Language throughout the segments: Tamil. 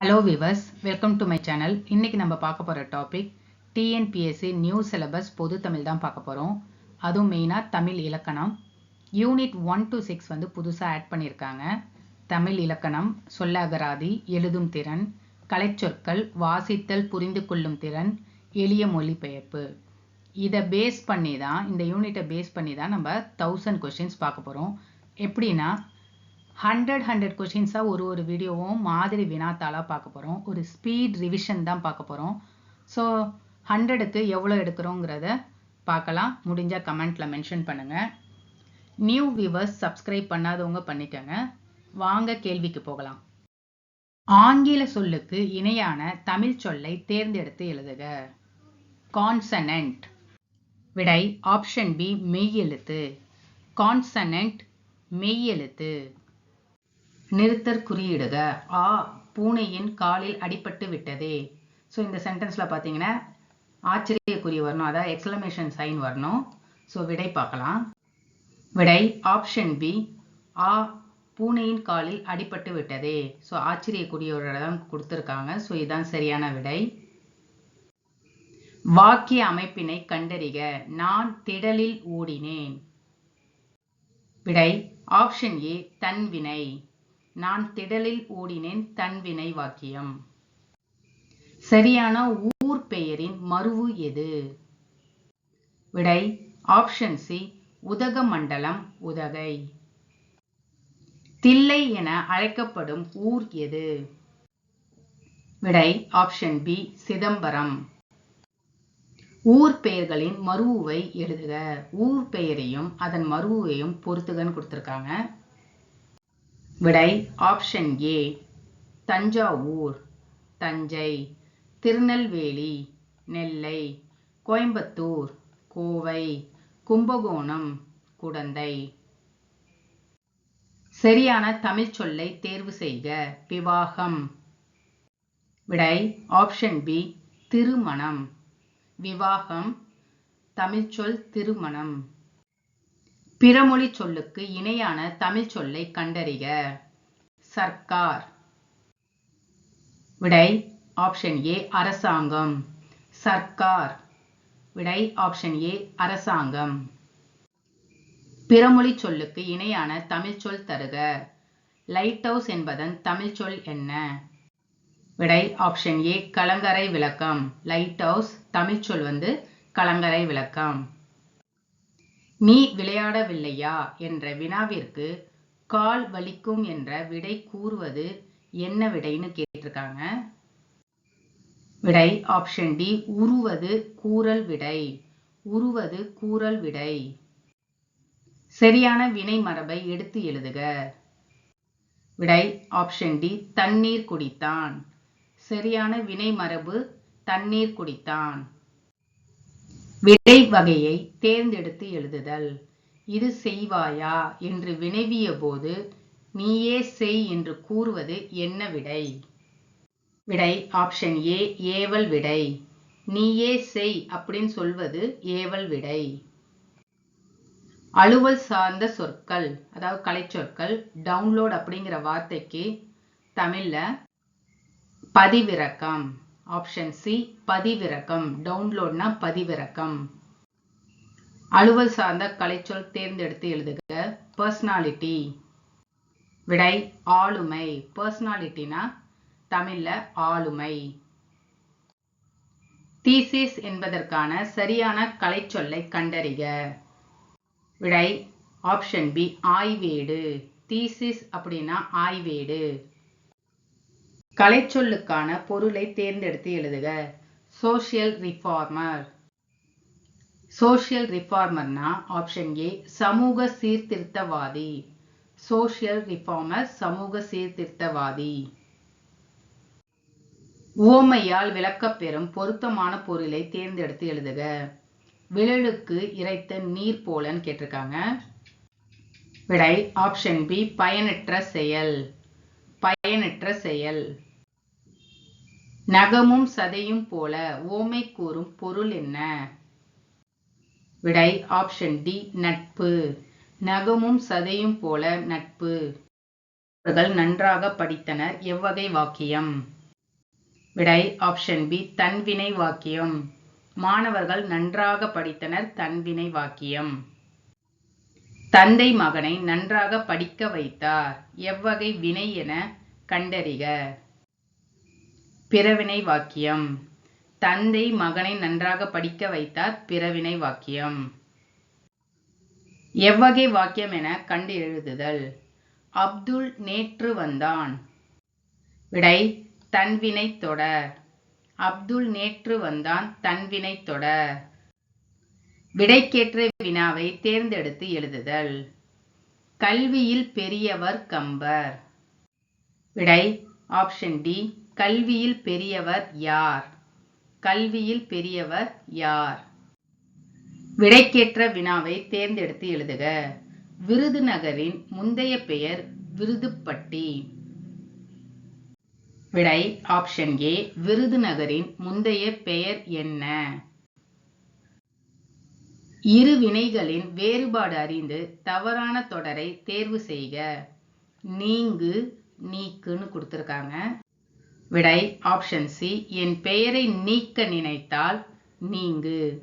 Hello viewers welcome to my channel இன்றைக்கி நம்ம பார்க்க போகிற டாபிக் டிஎன்பிஎஸ்சி நியூ சிலபஸ் பொது தமிழ் தான் பார்க்க போகிறோம் அதுவும் மெயினாக தமிழ் இலக்கணம். யூனிட் ஒன் டு சிக்ஸ் வந்து புதுசாக ஆட் பண்ணியிருக்காங்க. தமிழ் இலக்கணம் சொல்லகராதி எழுதும் திறன் கலைச்சொற்கள் வாசித்தல் புரிந்து கொள்ளும் திறன் எளிய மொழிபெயர்ப்பு. இதை பேஸ் பண்ணி தான் இந்த யூனிட்டை பேஸ் பண்ணி தான் நம்ம தௌசண்ட் கொஷின்ஸ் பார்க்க போகிறோம் எப்படின்னா ஹண்ட்ரட் ஹண்ட்ரட் கொஷின்ஸாக ஒரு ஒரு வீடியோவும் மாதிரி வினாத்தாளாக பார்க்க போகிறோம் ஒரு ஸ்பீட் ரிவிஷன் தான் பார்க்க போகிறோம் ஸோ ஹண்ட்ரடுக்கு எவ்வளோ எடுக்கிறோங்கிறத பார்க்கலாம். முடிஞ்சால் கமெண்ட்டில் மென்ஷன் பண்ணுங்கள் நியூ வியூவர்ஸ் சப்ஸ்கிரைப் பண்ணாதவங்க பண்ணிக்கோங்க. வாங்க கேள்விக்கு போகலாம். ஆங்கில சொல்லுக்கு இணையான தமிழ் சொல்லை தேர்ந்தெடுத்து எழுதுக. கான்சனன்ட் விடை ஆப்ஷன் பி மெய்யெழுத்து கான்சனன்ட் மெய்யெழுத்து நிறுத்தற் குறியிடுக. ஆ பூனையின் காலில் அடிபட்டு விட்டதே. ஸோ இந்த சென்டென்ஸில் பார்த்தீங்கன்னா ஆச்சரியக்குறி வரணும். அதாவது எக்ஸலமேஷன் சைன் வரணும். ஸோ விடை பார்க்கலாம். விடை ஆப்ஷன் பி ஆ பூனையின் காலில் அடிபட்டு விட்டதே. ஸோ ஆச்சரியக்குறியோட தான் கொடுத்துருக்காங்க. ஸோ இதுதான் சரியான விடை. வாக்கிய அமைப்பினை கண்டறிக. நான் திடலில் ஓடினேன். விடை ஆப்ஷன் ஏ தன்வினை நான் திடலில் ஓடினேன் தன்வினை வாக்கியம் சரியான ஊர் பெயரின் மருவு எது? விடை ஆப்ஷன் சி உதகமண்டலம் உதகை. தில்லை என அழைக்கப்படும் ஊர் எது? விடை ஆப்ஷன் பி சிதம்பரம். ஊர் பெயர்களின் மருவுவை எழுதுக. ஊர் பெயரையும் அதன் மருவையும் பொறுத்துகன்னு கொடுத்துருக்காங்க. விடை ஆப்ஷன் ஏ தஞ்சாவூர் தஞ்சை திருநெல்வேலி நெல்லை கோயம்புத்தூர் கோவை கும்பகோணம் குடந்தை. சரியான தமிழ் சொல்லை தேர்வு செய்க. விவாகம். விடை ஆப்ஷன் பி திருமணம். விவாகம். தமிழ்ச்சொல் திருமணம். பிறமொழி சொல்லுக்கு இணையான தமிழ் சொல்லை கண்டறிக. சர்க்கார். விடை ஆப்ஷன் ஏ அரசாங்கம். சர்க்கார். விடை ஆப்ஷன் ஏ அரசாங்கம். பிறமொழி சொல்லுக்கு இணையான தமிழ் சொல் தருக. லைட் ஹவுஸ் என்பதன் தமிழ் சொல் என்ன? விடை ஆப்ஷன் ஏ கலங்கரை விளக்கம். லைட் ஹவுஸ் தமிழ் சொல் வந்து கலங்கரை விளக்கம். நீ விளையாடவில்லையா? என்ற வினாவிற்கு கால் வலிக்கும் என்ற விடை கூறுவது என்ன விடைன்னு கேட்டிருக்காங்க. விடை ஆப்ஷன் டி உருவது கூறல் விடை. உருவது கூறல் விடை. சரியான வினை மரபை எடுத்து எழுதுக. விடை ஆப்ஷன் டி தண்ணீர் குடித்தான். சரியான வினை மரபு தண்ணீர் குடித்தான். விடை வகையை தேர்ந்தெடுத்து எழுதுதல். இது செய்வாயா? என்று வினவிய போது நீயே செய் என்று கூறுவது என்ன விடை? விடை ஆப்ஷன் ஏ ஏவல் விடை. நீயே செய் அப்படின்னு சொல்வது ஏவல் விடை. அலுவல் சார்ந்த சொற்கள் அதாவது கலைச்சொற்கள் டவுன்லோட் அப்படிங்கிற வார்த்தைக்கு தமிழில் பதிவிறக்கம். ஆப்ஷன் சி பதிவிறக்கம். டவுன்லோட்னா பதிவிறக்கம். அலுவல் சார்ந்த கலைச்சொல் தேர்ந்தெடுத்து எழுதுக. பர்சனாலிட்டி விடை ஆளுமை. பர்சனாலிட்டினா தமிழில் ஆளுமை. தீசிஸ் என்பதற்கான சரியான கலைச்சொல்லை கண்டறிக. விடை ஆப்ஷன் பி ஆய்வேடு. தீசிஸ் அப்படின்னா ஆய்வேடு. கலைச்சொல்லுக்கான பொருளை தேர்ந்தெடுத்து எழுதுக. சோஷியல் ரிஃபார்மர் சோஷியல் ரிஃபார்மர்னா ஆப்ஷன் ஏ சமூக சீர்திருத்தவாதி. சோஷியல் ரிஃபார்மர் சமூக சீர்திருத்தவாதி. ஓமையால் விளக்கப்பெறும் பொருத்தமான பொருளை தேர்ந்தெடுத்து எழுதுக. விழலுக்கு இறைத்த நீர் போலன்னு கேட்டிருக்காங்க. விடை ஆப்ஷன் பி பயனற்ற செயல். பயனற்ற செயல். நகமும் சதையும் போல ஓமை கூறும் பொருள் என்ன? விடை ஆப்ஷன் டி நட்பு. நகமும் சதையும் போல நட்பு. அவர்கள் நன்றாக படித்தனர். எவ்வகை வாக்கியம்? விடை ஆப்ஷன் பி தன்வினை வாக்கியம். மாணவர்கள் நன்றாக படித்தனர். தன்வினை வாக்கியம். தந்தை மகனை நன்றாக படிக்க வைத்தார். எவ்வகை வினை என கண்டறிக. பிறவினை வாக்கியம் தந்தை மகனை நன்றாக படிக்க வைத்தார் பிறவினை வாக்கியம் எவ்வகை வாக்கியம் என கண்டு எழுதுதல். அப்துல் நேற்று வந்தான். விடை தன்வினை தொடர். அப்துல் நேற்று வந்தான் தன்வினை தொடர். விடைக்கேற்ற வினாவை தேர்ந்தெடுத்து எழுதுதல். கல்வியில் பெரியவர் கம்பர். விடை ஆப்ஷன் டி கல்வியில் பெரியவர் யார்? கல்வியில் பெரியவர் யார்? விடைக்கேற்ற வினாவை தேர்ந்தெடுத்து எழுதுக. விருதுநகரின் முந்தைய பெயர் விருதுப்பட்டி. விடை ஆப்ஷன் ஏ விருதுநகரின் முந்தைய பெயர் என்ன? இரு வினைகளின் வேறுபாடு அறிந்து தவறான தொடரை தேர்வு செய்க. நீங்கு நீக்குன்னு கொடுத்துருக்காங்க. விடை ஆப்ஷன் சி என் பெயரை நீக்க நினைத்தால் நீங்கு.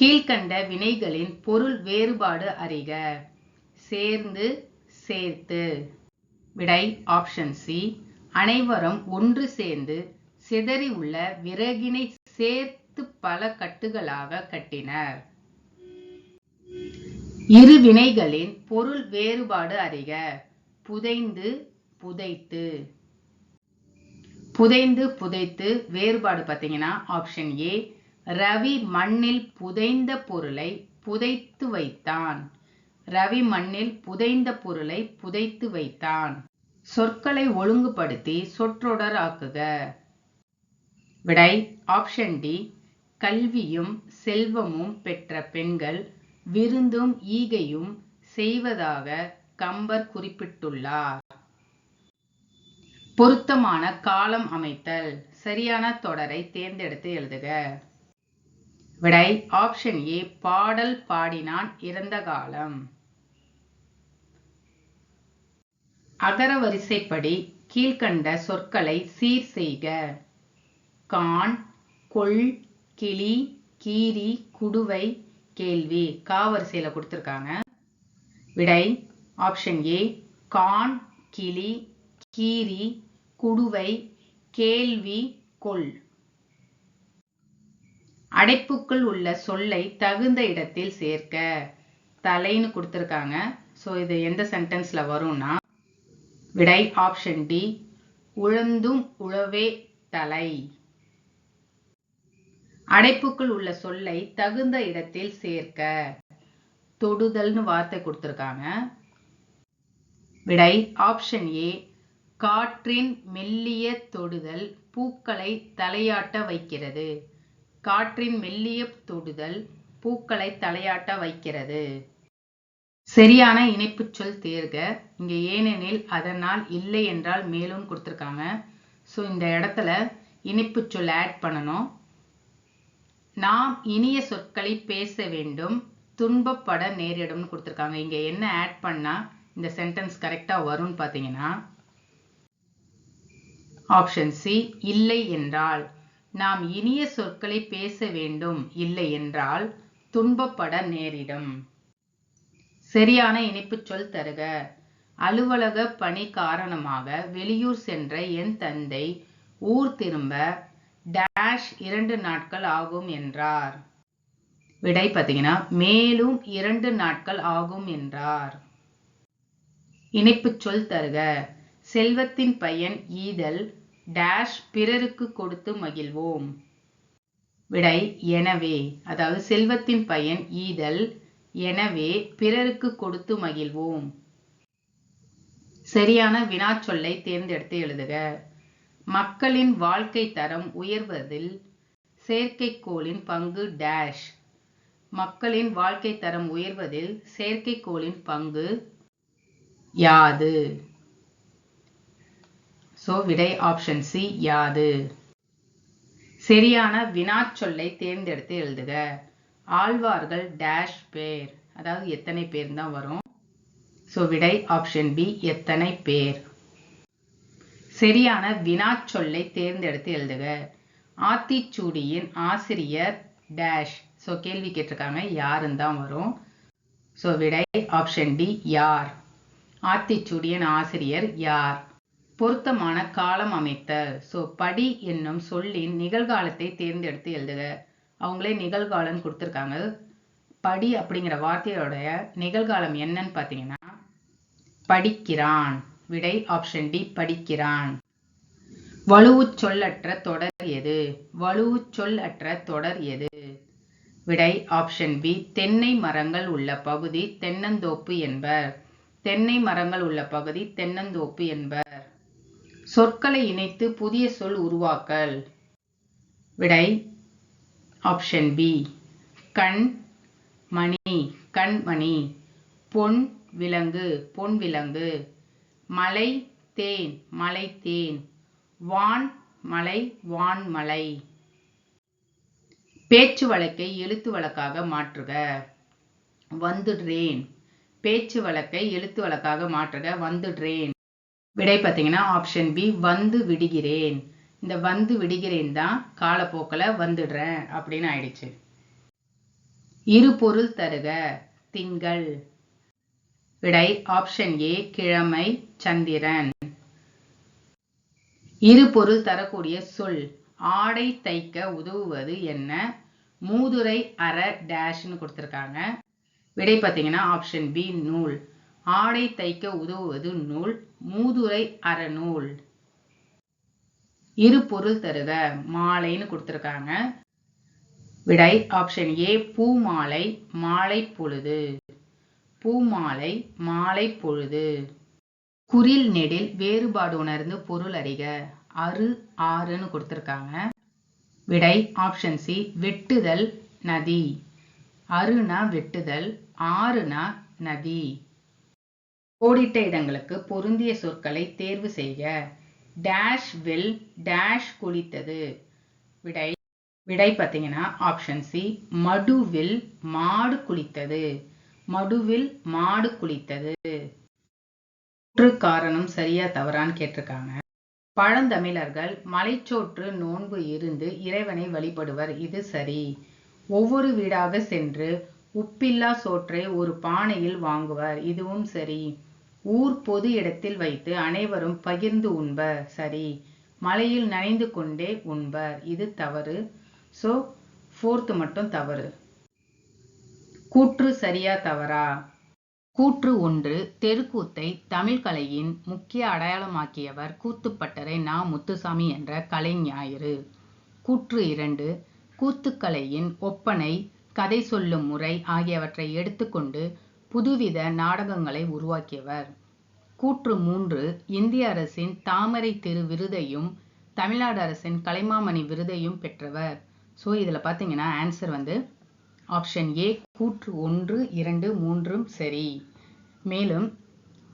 கீழ்கண்ட வினைகளின் பொருள் வேறுபாடு அறிக. சேர்ந்து சேர்த்து. விடை ஆப்ஷன் சி அனைவரும் ஒன்று சேர்ந்து சிதறி உள்ள விறகினை சேர்த்து பல கட்டுகளாக கட்டினர். இரு வினைகளின் பொருள் வேறுபாடு அறிக. புதைந்து புதைத்து. புதைந்து புதைத்து வேறுபாடு பார்த்தீங்கன்னா ஆப்ஷன் ஏ ரவி மண்ணில் புதைந்த பொருளை புதைத்து வைத்தான். ரவி மண்ணில் புதைந்த பொருளை புதைத்து வைத்தான். சொற்களை ஒழுங்குபடுத்தி சொற்றொடர் ஆக்குக. விடை ஆப்ஷன் டி கல்வியும் செல்வமும் பெற்ற பெண்கள் விருந்தும் ஈகையும் செய்வதாக கம்பர் குறிப்பிட்டுள்ளார். பொருத்தமான காலம் அமைத்தல். சரியான தொடரை தேர்ந்தெடுத்து எழுதுக. விடை ஆப்ஷன் ஏ பாடல் பாடினான் இறந்த காலம். அகர வரிசைப்படி கீழ்கண்ட சொற்களை சீர் செய்க. கான் கொள் கிளி கீரி குடுவை கேள்வி கா வரிசையில் கொடுத்துருக்காங்க. விடை ஆப்ஷன் ஏ கான் கிளி கீரி குடுவை கேள்வி கொள். அடைப்புக்குள் உள்ள சொல்லை தகுந்த இடத்தில் சேர்க்க தலைன்னு கொடுத்துருக்காங்க. ஸோ இது எந்த சென்டென்ஸில் வரும்னா விடை ஆப்ஷன் டி உழந்தும் உழவே தலை. அடைப்புக்குள் உள்ள சொல்லை தகுந்த இடத்தில் சேர்க்க தொடுதல்னு வார்த்தை கொடுத்துருக்காங்க. விடை ஆப்ஷன் ஏ காற்றின் மெல்லிய தொடுதல் பூக்களை தலையாட்ட வைக்கிறது. காற்றின் மெல்லிய தொடுதல் பூக்களை தலையாட்ட வைக்கிறது. சரியான இணைப்பு சொல் தேர்க. இங்க ஏனெனில் அதனால் இல்லை என்றால் மேலும் கொடுத்துருக்காங்க. ஸோ இந்த இடத்துல இணைப்பு சொல் ஆட் பண்ணணும். நாம் இனிய சொற்களை பேச வேண்டும். துன்பப்பட நேரிடும்னு கொடுத்துருக்காங்க. இங்க என்ன ஆட் பண்ணா இந்த சென்டென்ஸ் கரெக்டாக வரும்னு பார்த்தீங்கன்னா ஆப்ஷன் சி இல்லை என்றால். நாம் இனிய சொற்களை பேச வேண்டும் இல்லை என்றால் துன்பப்பட நேரிடும். சரியான இணைப்பு சொல் தருக. அலுவலக பணி காரணமாக வெளியூர் சென்ற என் தந்தை ஊர் திரும்ப டேஷ் இரண்டு நாட்கள் ஆகும் என்றார். விடை பார்த்தீங்கன்னா மேலும் இரண்டு நாட்கள் ஆகும் என்றார். இணைப்பு சொல் தருக. செல்வத்தின் பையன் ஈதல் டேஷ் பிறருக்கு கொடுத்து மகிழ்வோம். விடை எனவே அதாவது செல்வத்தின் பயன் ஈதல் எனவே பிறருக்கு கொடுத்து மகிழ்வோம். சரியான வினாச்சொல்லை தேர்ந்தெடுத்து எழுதுக. மக்களின் வாழ்க்கை தரம் உயர்வதில் செயற்கைக்கோளின் பங்கு டேஷ் மக்களின் வாழ்க்கை தரம் உயர்வதில் செயற்கைக்கோளின் பங்கு யாது? ஸோ விடை ஆப்ஷன் சி யாது? சரியான வினாச்சொல்லை தேர்ந்தெடுத்து எழுதுக. ஆழ்வார்கள் டேஷ் பேர் அதாவது எத்தனை பேர் தான் வரும்? ஸோ விடை ஆப்ஷன் பி எத்தனை பேர்? சரியான வினாச்சொல்லை தேர்ந்தெடுத்து எழுதுக. ஆத்திச்சூடியின் ஆசிரியர் டேஷ் ஸோ கேள்வி கேட்டிருக்காங்க யாருன்னு தான் வரும்? ஸோ விடை ஆப்ஷன் டி யார்? ஆத்திச்சூடியின் ஆசிரியர் யார்? பொருத்தமான காலம் அமைத்தல் ஸோ படி என்னும் சொல்லின் நிகழ்காலத்தை தேர்ந்தெடுத்து எழுதுக. அவங்களே நிகழ்காலம் கொடுத்துருக்காங்க. படி அப்படிங்கிற வார்த்தையோடைய நிகழ்காலம் என்னன்னு பார்த்தீங்கன்னா படிக்கிறான். விடை ஆப்ஷன் டி படிக்கிறான். வலுவு சொல்லற்ற தொடர் எது? வலுவு சொல்லற்ற தொடர் எது? விடை ஆப்ஷன் பி தென்னை மரங்கள் உள்ள பகுதி தென்னந்தோப்பு என்பர். தென்னை மரங்கள் உள்ள பகுதி தென்னந்தோப்பு என்பர். சொற்களை இணைத்து புதிய சொல் உருவாக்கல். விடை ஆப்ஷன் பி கண் மணி கண்மணி பொன் விலங்கு பொன் விலங்கு. மலை தேன் மலை தேன். வான் மலை வான்மலை பேச்சு வழக்கை எழுத்து வழக்காக மாற்றுக. வந்துடுறேன். பேச்சு வழக்கை எழுத்து வழக்காக மாற்றுக. வந்துடுறேன். விடை பார்த்தீங்கன்னா ஆப்ஷன் பி வந்து விடுகிறேன். இந்த வந்து விடுகிறேன் தான் காலப்போக்கில் வந்துடுறேன் அப்படின்னு ஆயிடுச்சு. இரு பொருள் தருக திங்கள். விடை ஆப்ஷன் ஏ கிழமை சந்திரன். இரு பொருள் தரக்கூடிய சொல் ஆடை தைக்க உதவுவது என்ன? மூதுரை அற டேஷ்னு கொடுத்துருக்காங்க. விடை பார்த்தீங்கன்னா ஆப்ஷன் பி நூல். ஆடை தைக்க உதவுவது நூல் மூதுரை அறநூல். இரு பொருள் தருக மாலைன்னு கொடுத்துருக்காங்க. விடை ஆப்ஷன் ஏ பூ மாலை மாலை பொழுது. பூ மாலை மாலை பொழுது. குறில் நெடில் வேறுபாடு உணர்ந்து பொருள் அறிக அரு ஆறுன்னு கொடுத்துருக்காங்க. விடை ஆப்ஷன் சி வெட்டுதல் நதி. அருணா வெட்டுதல் ஆறுனா நதி. கோடிட்ட இடங்களுக்கு பொருந்திய சொற்களை தேர்வு செய்க. டேஷ் வில் டேஷ் குளித்தது. விடை விடை பார்த்தீங்கன்னா ஆப்ஷன் சி மடுவில் மாடு குளித்தது. மடுவில் மாடு குளித்தது. காரணம் சரியா தவறான்னு கேட்டிருக்காங்க. பழந்தமிழர்கள் மலைச்சோற்று நோன்பு இருந்து இறைவனை வழிபடுவர் இது சரி. ஒவ்வொரு வீடாக சென்று உப்பில்லா சோற்றை ஒரு பானையில் வாங்குவர் இதுவும் சரி. ஊர் பொது இடத்தில் வைத்து அனைவரும் பகிர்ந்து உண்பர். சரி மலையில் நனைந்து கொண்டே உண்பர். இது தவறு. ஸோ ஃபோர்த்து மட்டும் தவறு. கூற்று சரியா தவறா? கூற்று ஒன்று தெருக்கூத்தை தமிழ் கலையின் முக்கிய அடையாளமாக்கியவர் கூத்துப்பட்டரை நா. முத்துசாமி என்ற கலை ஞாயிறு. கூற்று இரண்டு கூத்துக்கலையின் ஒப்பனை கதை சொல்லும் முறை ஆகியவற்றை எடுத்துக்கொண்டு புதுவித நாடகங்களை உருவாக்கியவர். கூற்று மூன்று இந்திய அரசின் தாமரை திரு விருதையும் தமிழ்நாடு அரசின் கலைமாமணி விருதையும் பெற்றவர். ஸோ இதில் பார்த்தீங்கன்னா ஆன்சர் வந்து ஆப்ஷன் ஏ கூற்று ஒன்று இரண்டு மூன்றும் சரி. மேலும்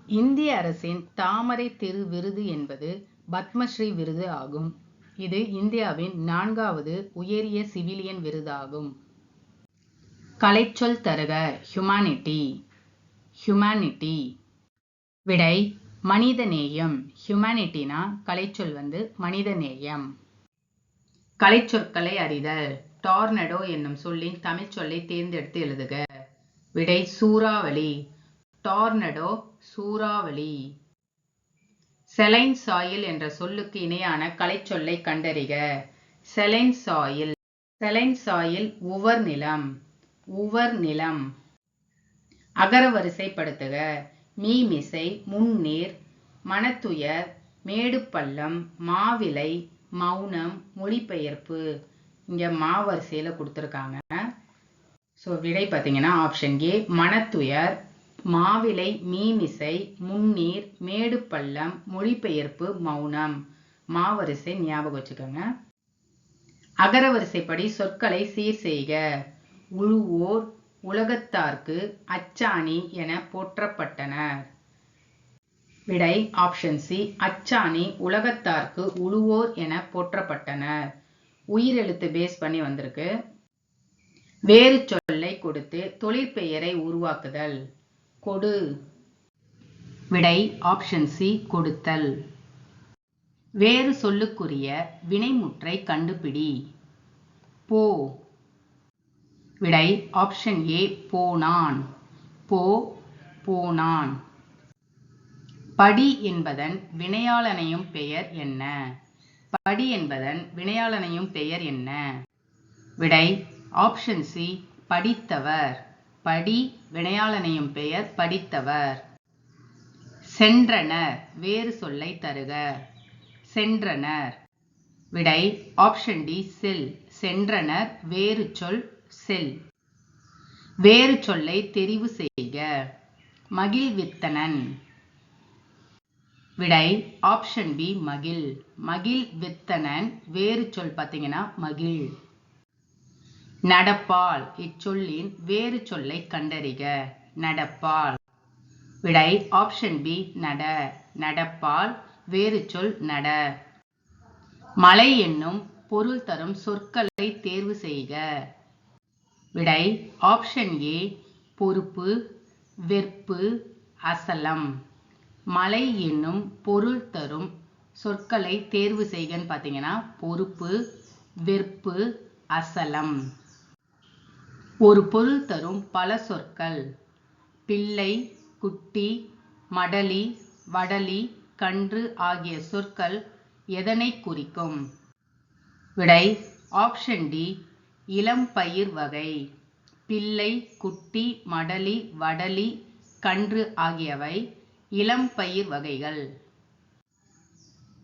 இந்திய அரசின் தாமரை திரு விருது என்பது பத்மஸ்ரீ விருது ஆகும். இது இந்தியாவின் நான்காவது உயரிய சிவிலியன் விருதாகும். கலைச்சொல் தருக ஹியூமானிட்டி ஹியூமனிட்டி விடை மனிதநேயம். ஹியூமானிட்டினா கலைச்சொல் வந்து மனிதநேயம். கலைச்சொற்களை அறிதல். டார்னடோ என்னும் சொல்லின் தமிழ் சொல்லை தேர்ந்தெடுத்து எழுதுக. விடை சூறாவளி. டார்னடோ சூறாவளி. செலைன் சாயில் என்ற சொல்லுக்கு இணையான கலைச்சொல்லை கண்டறிக. செலைன் சாயில் செலைன் சாயில் உவர் நிலம். உவர் நிலம். அகரவரிசைப்படுத்துக மீமிசை முன்னீர் மனத்துயர் மேடுப்பள்ளம் மாவிலை மௌனம் மொழிபெயர்ப்பு. இங்கே மாவரிசையில் கொடுத்துருக்காங்க. ஸோ விடை பார்த்தீங்கன்னா ஆப்ஷன் ஏ மனத்துயர் மாவிலை மீமிசை முன்னீர் மேடுப்பள்ளம் மொழிபெயர்ப்பு மௌனம். மாவரிசை ஞாபகம் வச்சுக்கோங்க. அகரவரிசைப்படி சொற்களை சீர் செய்க. உழுவோர் உலகத்தார்க்கு அச்சாணி என போற்றப்பட்டனர். விடை ஆப்ஷன் சி அச்சாணி உலகத்தார்க்கு உழுவோர் என போற்றப்பட்டனர். உயிரெழுத்து பேஸ் பண்ணி வந்திருக்கு. வேறு சொல்லை கொடுத்து தொழிற்பெயரை உருவாக்குதல். கொடு. விடை ஆப்ஷன் சி கொடுத்தல். வேறு சொல்லுக்குரிய வினைமுற்றை கண்டுபிடி. போ. விடை ஆப்ஷன் ஏ போனான். போ போனான். படி என்பதன் வினையாளனையும் பெயர் என்ன? படி என்பதன் வினையாளனையும் பெயர் என்ன? விடை ஆப்ஷன் சி படித்தவர். படி வினையாளனையும் பெயர் படித்தவர். சென்றனர் வேறு சொல்லை தருக. சென்றனர். விடை ஆப்ஷன் டி செல். சென்றனர் வேறு சொல் செல். வேறு சொல்லை தெரிவு செய்க. மகிழ்வித்தனன். விடை ஆப்ஷன் பி மகிழ். மகிழ் வித்தனன். வேறு சொல் பார்த்தீங்கன்னா மகிழ். நடப்பால் இச்சொல்லின் வேறு சொல்லை கண்டறிக. நடப்பால். விடை ஆப்ஷன் பி நட. நடப்பால் வேறு சொல் நட. மலை என்னும் பொருள் தரும் சொற்களை தேர்வு செய்க. விடை ஆப்ஷன் ஏ பொறுப்பு வெறுப்பு அசலம். மலை என்னும் பொருள் தரும் சொற்களை தேர்வு செய்கன்னு பார்த்தீங்கன்னா பொறுப்பு வெறுப்பு அசலம். ஒரு பொருள் தரும் பல சொற்கள். பிள்ளை குட்டி மடலி வடலி கன்று ஆகிய சொற்கள் எதனை குறிக்கும்? விடை ஆப்ஷன் டி இளம் பயிர் வகை. பிள்ளை குட்டி மடலி வடலி கன்று ஆகியவை இளம் பயிர் வகைகள்.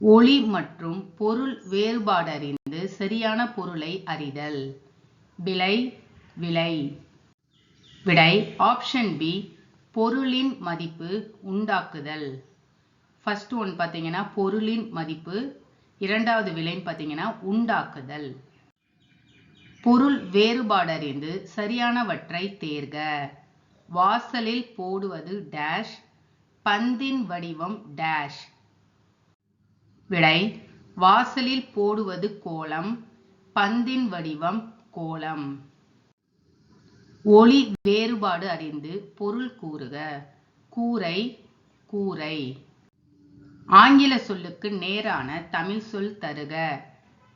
ஒளி மற்றும் பொருள் வேறுபாடறிந்து சரியான பொருளை அறிதல். விலை விலை. விடை ஆப்ஷன் பி பொருளின் மதிப்பு உண்டாக்குதல். ஃபர்ஸ்ட் ஒன் பார்த்தீங்கன்னா பொருளின் மதிப்பு. இரண்டாவது விலைன்னு பார்த்தீங்கன்னா உண்டாக்குதல். பொருள் வேறுபாடறிந்து சரியானவற்றை தேர்க. வாசலில் போடுவது டேஷ் பந்தின் வடிவம் டேஷ் விடை வாசலில் போடுவது கோலம் பந்தின் வடிவம் கோலம். ஒளி வேறுபாடு அறிந்து பொருள் கூறுக. கூரை கூரை. ஆங்கில சொல்லுக்கு நேரான தமிழ் சொல் தருக.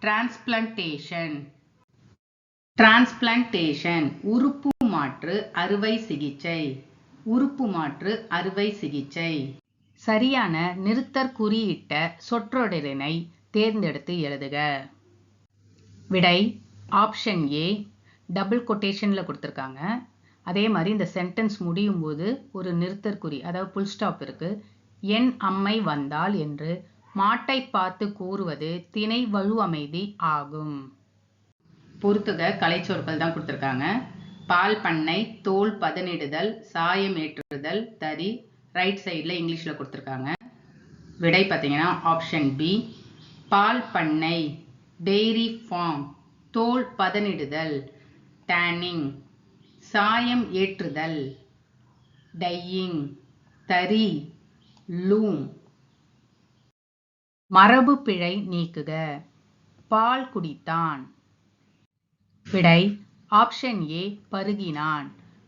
டிரான்ஸ்பிளான்டேஷன் டிரான்ஸ்பிளான்டேஷன் உறுப்பு மாற்று அறுவை சிகிச்சை. உறுப்பு மாற்று அறுவை சிகிச்சை. சரியான நிறுத்தற் குறியிட்ட சொற்றொடரினை தேர்ந்தெடுத்து எழுதுக. விடை ஆப்ஷன் ஏ டபுள் கொட்டேஷனில் கொடுத்துருக்காங்க. அதே மாதிரி இந்த சென்டென்ஸ் முடியும் போது ஒரு நிறுத்தற்குறி அதாவது புல் ஸ்டாப் இருக்குது என் அம்மை வந்தால் என்று மாட்டை பார்த்து கூறுவது திணை வலு அமைதி ஆகும். பொறுத்துக கலைச்சொற்கள் தான் கொடுத்துருக்காங்க. பால் பண்ணை தோல் பதனிடுதல் சாயம் ஏற்றுதல் தறி ரைட் சைடில் இங்கிலீஷில் கொடுத்துருக்காங்க. விடை பார்த்தீங்கன்னா ஆப்ஷன் பி பால் பண்ணை டெய்ரி ஃபார்ம் தோல் பதனிடுதல் டேனிங் சாயம் ஏற்றுதல் டையிங் தறி லூம் மரபு பிழை நீக்குக. பால் குடித்தான். விடை ஆப்ஷன் ஏ பருகினான்.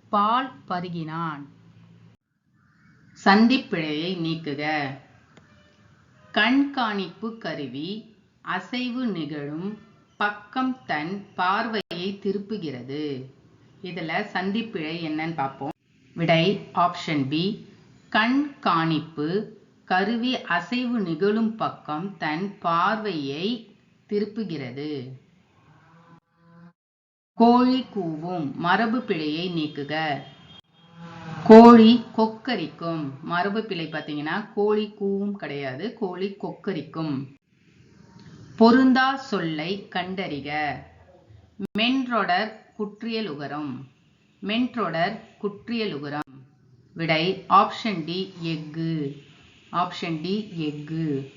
பால் பருகினான். சந்திப்பிழையை நீக்குக. கண்காணிப்பு கருவி அசைவு நிகழும் பக்கம் தன் பார்வையை திருப்புகிறது. இதுல சந்திப்பிழை என்னன்னு பார்ப்போம். விடை ஆப்ஷன் பி கண்காணிப்பு கருவி அசைவு நிகழும் பக்கம் தன் பார்வையை திருப்புகிறது. கோழி கூவும் மரபு பிழையை நீக்குக. கோழி கொக்கரிக்கும். மரபு பிழை பார்த்தீங்கன்னா கோழி கூவும் கிடையாது கோழி கொக்கரிக்கும். பொருந்தா சொல்லை கண்டறிக. மென்றொடர் குற்றியலுகரம். மென்றொடர் குற்றியலுகரம். விடை ஆப்ஷன் டி எஃகு. ஆப்ஷன் டி எஃகு.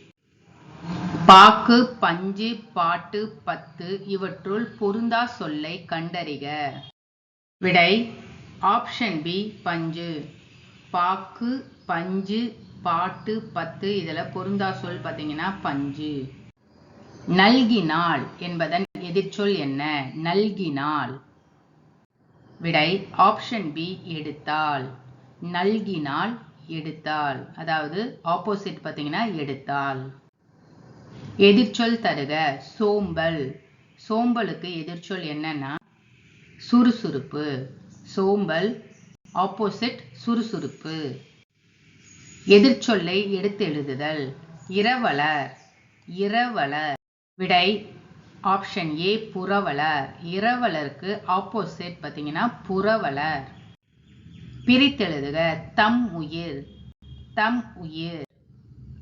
பாக்கு பஞ்சு பாட்டு பத்து இவற்றுள் பொருந்தா சொல்லை கண்டறிக. விடை ஆப்ஷன் பி பஞ்சு. பாக்கு பஞ்சு பாட்டு பத்து இதில் பொருந்தா சொல் பார்த்தீங்கன்னா பஞ்சு. நல்கினாள் என்பதன் எதிர்ச்சொல் என்ன? நல்கினாள் விடை ஆப்ஷன் பி எடுத்தாள் நல்கினால் எடுத்தாள் அதாவது ஆப்போசிட் பார்த்தீங்கன்னா எடுத்தாள் எதிர்ச்சொல் தருக சோம்பல். சோம்பலுக்கு எதிர்ச்சொல் என்னன்னா சுறுசுறுப்பு. சோம்பல் ஆப்போசிட் சுறுசுறுப்பு. எதிர்ச்சொல்லை எடுத்து எழுதுதல். இரவலர் இரவலர். விடை ஆப்ஷன் ஏ புறவலர். இரவலருக்கு ஆப்போசிட் பார்த்தீங்கன்னா புறவலர். பிரித்தெழுதுக தம் உயிர். தம் உயிர்.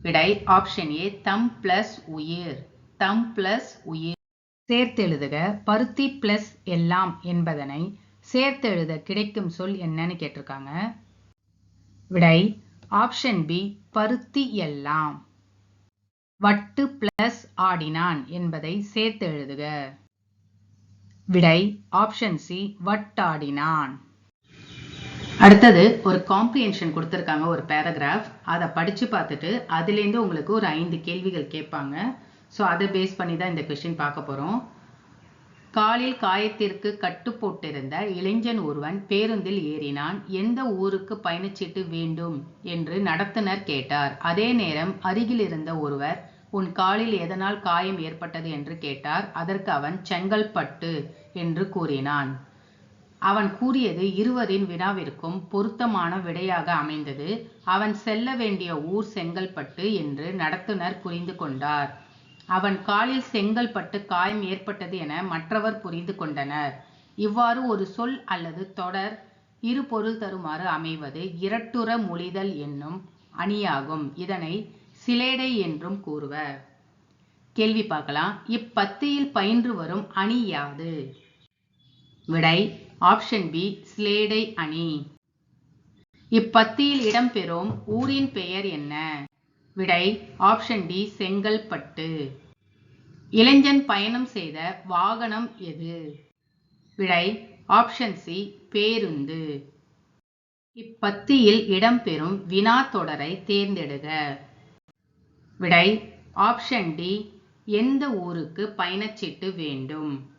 விடை ஆப்ஷன் ஏ தம் பிளஸ் உயிர். தம் பிளஸ் உயிர். சேர்த்தெழுதுக பருத்தி பிளஸ் எல்லாம் என்பதனை சேர்த்தெழுத கிடைக்கும் சொல் என்னன்னு கேட்டிருக்காங்க. விடை ஆப்ஷன் பி பருத்தி எல்லாம். வட்டு பிளஸ் ஆடினான் என்பதை சேர்த்தெழுதுக. விடை ஆப்ஷன் சி வட்டாடினான். அடுத்தது ஒரு காம்ப்ரியன்ஷன் கொடுத்துருக்காங்க ஒரு பேராகிராஃப் அதை படித்து பார்த்துட்டு அதுலேருந்து உங்களுக்கு ஒரு ஐந்து கேள்விகள் கேட்பாங்க. ஸோ அதை பேஸ் பண்ணி தான் இந்த கொஷின் பார்க்க போகிறோம் காலில் காயத்திற்கு கட்டு போட்டிருந்த இளைஞன் ஒருவன் பேருந்தில் ஏறினான். எந்த ஊருக்கு பயணச்சீட்டு வேண்டும் என்று நடத்துனர் கேட்டார். அதே நேரம் அருகில் இருந்த ஒருவர் உன் காலில் எதனால் காயம் ஏற்பட்டது? என்று கேட்டார். அதற்கு அவன் செங்கல்பட்டு என்று கூறினான். அவன் கூறியது இருவரின் வினாவிற்கும் பொருத்தமான விடையாக அமைந்தது. அவன் செல்ல வேண்டிய ஊர் செங்கல்பட்டு என்று நடத்துனர் புரிந்து கொண்டார். அவன் காலில் செங்கல்பட்டு காயம் ஏற்பட்டது என மற்றவர் புரிந்து கொண்டனர். இவ்வாறு ஒரு சொல் அல்லது தொடர் இரு பொருள் தருமாறு அமைவது இரட்டுற மொழிதல் என்னும் அணியாகும். இதனை சிலேடை என்றும் கூறுவர். கேள்வி பார்க்கலாம். இப்பத்தியில் பயின்று வரும் அணி யாது? விடை ஆப்ஷன் பி ஸ்லேடை அணி. இப்பத்தியில் இடம்பெறும் ஊரின் பெயர் என்ன? விடை ஆப்ஷன் டி செங்கல்பட்டு. இளைஞன் பயணம் செய்த வாகனம் எது? விடை ஆப்ஷன் சி பேருந்து. இப்பத்தியில் இடம்பெறும் வினா தொடரை தேர்ந்தெடுக. விடை ஆப்ஷன் டி எந்த ஊருக்கு பயணச்சீட்டு வேண்டும்?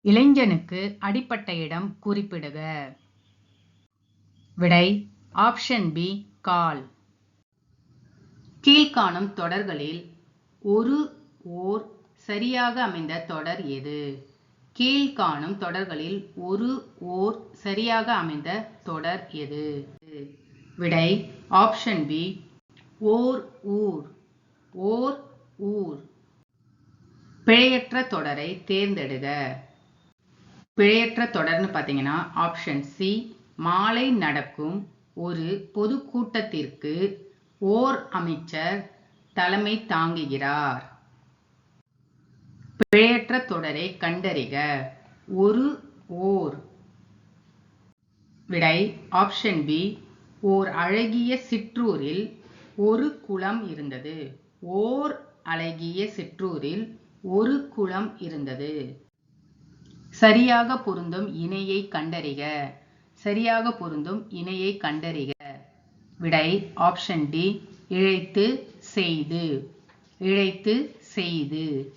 இளைஞனுக்கு அடிப்பட்ட இடம் குறிப்பிடுக. விடை ஆப்ஷன் பி கால். கீழ்காணும் தொடர்களில் ஒரு ஓர் சரியாக அமைந்த தொடர் எது? கீழ்காணும் தொடர்களில் ஒரு ஓர் சரியாக அமைந்த தொடர் எது? விடை ஆப்ஷன் பி ஓர் ஊர். ஓர் ஊர். பிழையற்ற தொடரை தேர்ந்தெடுக. பிழையற்ற தொடர்னு பார்த்தீங்கன்னா ஆப்ஷன் சி மாலை நடக்கும் ஒரு பொதுக்கூட்டத்திற்கு ஓர் அமைச்சர் தலைமை தாங்குகிறார். பிழையற்ற தொடரை கண்டறிக. ஒரு ஓர். விடை ஆப்ஷன் பி ஓர் அழகிய சிற்றூரில் ஒரு குளம் இருந்தது. ஓர் அழகிய சிற்றூரில் ஒரு குளம் இருந்தது. சரியாக பொருந்தும் இணையை கண்டறிக. சரியாக பொருந்தும் இணையை கண்டறிக. விடை ஆப்ஷன் டி இழைத்து செய்து. இழைத்து செய்து.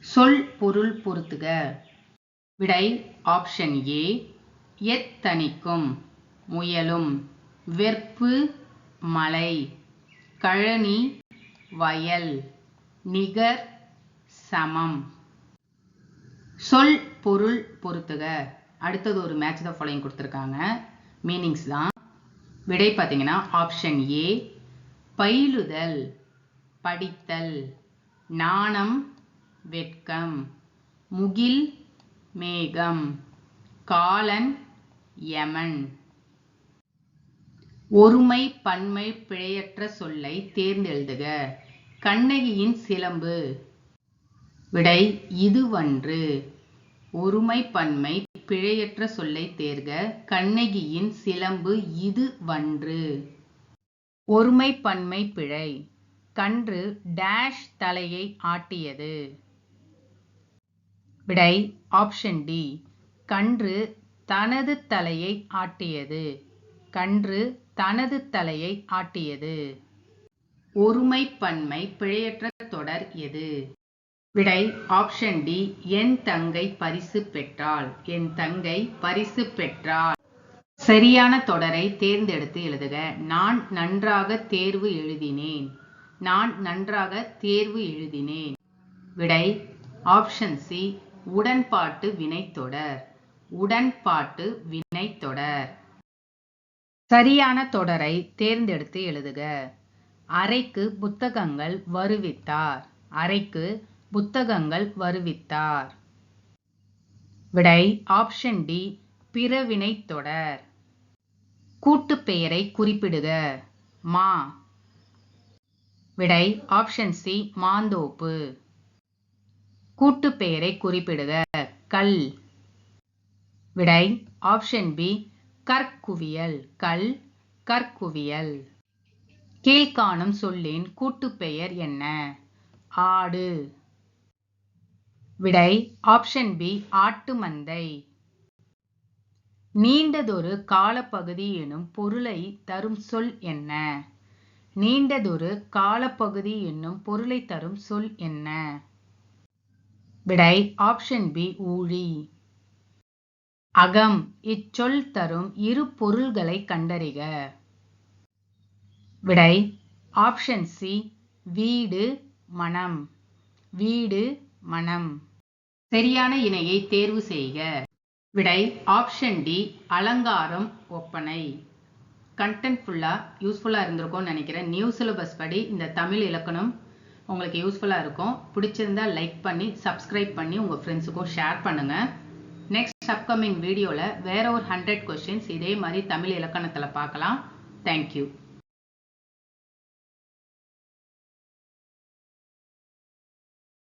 சொல் பொருள் பொருத்துக. விடை ஆப்ஷன் ஏ எத்தனிக்கும் முயலும். வெற்பு மலை. கழனி வயல். நிகர் சமம். சொல் பொருள் பொருத்துக. அடுத்தது ஒரு மேட்ச் த ஃபாலோயிங் கொடுத்துருக்காங்க. மீனிங்ஸ் தான். விடை பார்த்தீங்கன்னா ஆப்ஷன் ஏ பயிலுதல் படித்தல் நாணம் வெட்கம் முகில் மேகம் காலன் யமன். ஒருமை பன்மை பிழையற்ற சொல்லை தேர்ந்தெழுதுக. கண்ணகியின் சிலம்பு. விடை இதுவன்று. ஒருமை பன்மை பிழையற்ற சொல்லை தேர்க கண்ணகியின் சிலம்பு இது வன்று. ஒருமை பன்மை பிழை கன்று டேஷ் தலையை ஆட்டியது. விடை ஆப்ஷன் டி கன்று தனது தலையை ஆட்டியது. கன்று தனது தலையை ஆட்டியது. ஒருமை பன்மை பிழையற்ற தொடர் எது? விடை ஆப்ஷன் டி என் தங்கை பரிசு பெற்றாள். என் தங்கை பரிசு பெற்றாள். சரியான தொடரை தேர்ந்தெடுத்து எழுதுக. நான் நன்றாக தேர்வு எழுதினேன். நான் நன்றாக தேர்வு எழுதினேன். விடை ஆப்ஷன் சி உடன்பாட்டு வினைத்தொடர் உடன்பாட்டு வினைத்தொடர் சரியான தொடரை தேர்ந்தெடுத்து எழுதுக. அறைக்கு புத்தகங்கள் வருவித்தார். அறைக்கு புத்தகங்கள் வருவித்தார். விடை ஆப்ஷன் டி பிறவினை தொடர். கூட்டு பெயரை குறிப்பிடுக. மா. விடை ஆப்ஷன் சி மாந்தோப்பு. கூட்டு பெயரை குறிப்பிடுக. கல். விடை ஆப்ஷன் பி கற்குவியல். கல் கற்குவியல். கீழ்காணும் சொல்லின் கூட்டுப்பெயர் என்ன? ஆடு. விடை ஆப்ஷன் பி ஆட்டு மந்தை. நீண்டதொரு காலப்பகுதி எனும் பொருளை தரும் சொல் என்ன? நீண்டதொரு காலப்பகுதி என்னும் பொருளை தரும் சொல் என்ன? விடை ஆப்ஷன் பி ஊழி. அகம் இச்சொல் தரும் இரு பொருள்களை கண்டறிக. விடை ஆப்ஷன் சி வீடு மனம். வீடு மனம். சரியான இணையை தேர்வு செய்க. விடை ஆப்ஷன் டி அலங்காரம் ஒப்பனை. கண்டென்ட் ஃபுல்லாக யூஸ்ஃபுல்லாக இருந்திருக்கும்னு நினைக்கிறேன். நியூ சிலபஸ் படி இந்த தமிழ் இலக்கணம் உங்களுக்கு யூஸ்ஃபுல்லாக இருக்கும். பிடிச்சிருந்தா லைக் பண்ணி சப்ஸ்கிரைப் பண்ணி உங்கள் ஃப்ரெண்ட்ஸுக்கும் ஷேர் பண்ணுங்கள் நெக்ஸ்ட் அப்கமிங் வீடியோவில் வேற ஒரு ஹண்ட்ரட் கொஷின்ஸ் இதே மாதிரி தமிழ் இலக்கணத்தில் பார்க்கலாம். தேங்க்யூ